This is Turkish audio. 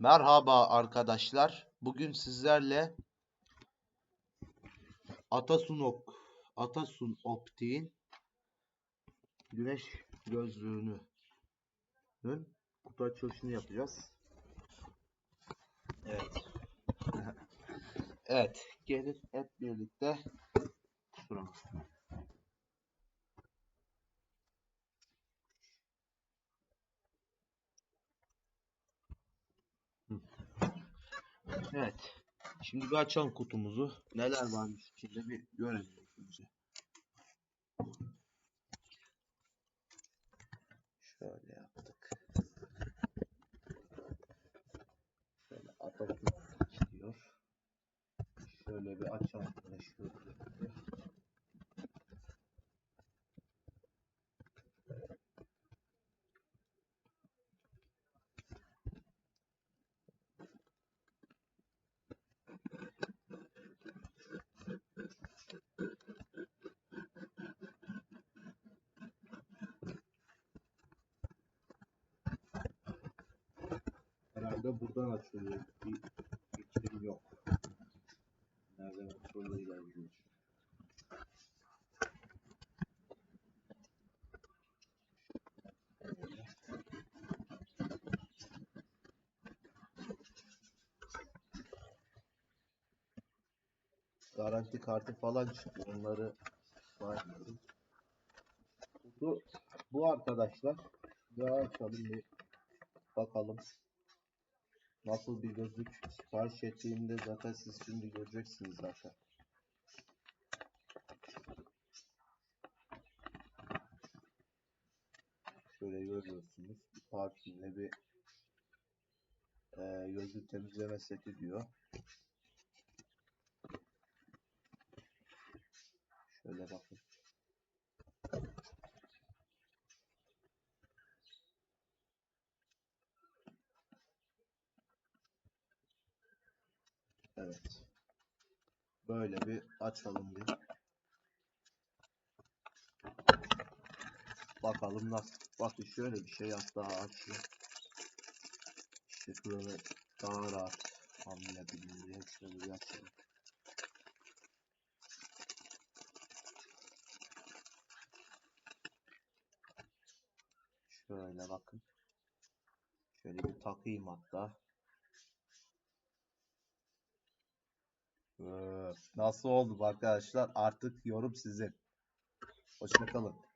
Merhaba arkadaşlar. Bugün sizlerle Atasun Ok Atasun Optik'in güneş gözlüğünü kutu açılışını yapacağız. Evet. evet. Gelin hep birlikte kuralım. Evet. Şimdi bir açalım kutumuzu. Neler varmış içinde bir görelim önce. Şöyle yaptık. Şöyle atalım diyor. Şöyle bir açalım. Şöyle. Herhalde buradan açılıyor. Bir fikrim yok. Nereden açıldığıyla ilgili. Garanti kartı falan çıktı. Onları saymıyorum. Bu, bu arkadaşlar. Daha açalım bir bakalım. Nasıl bir gözlük sipariş ettiğimde zaten siz şimdi göreceksiniz zaten. Şöyle görüyorsunuz. Bir bir e, gözlük temizleme seti diyor. Şöyle bakın. Evet. Böyle bir açalım bir. Bakalım nasıl. Bakın şöyle bir şey hatta açıyor. İşte şöyle daha rahat anlayabilirim diye şöyle bir açalım. Şöyle bakın. Şöyle bir takayım hatta. Nasıl oldu arkadaşlar? Artık yorum sizin. Hoşçakalın.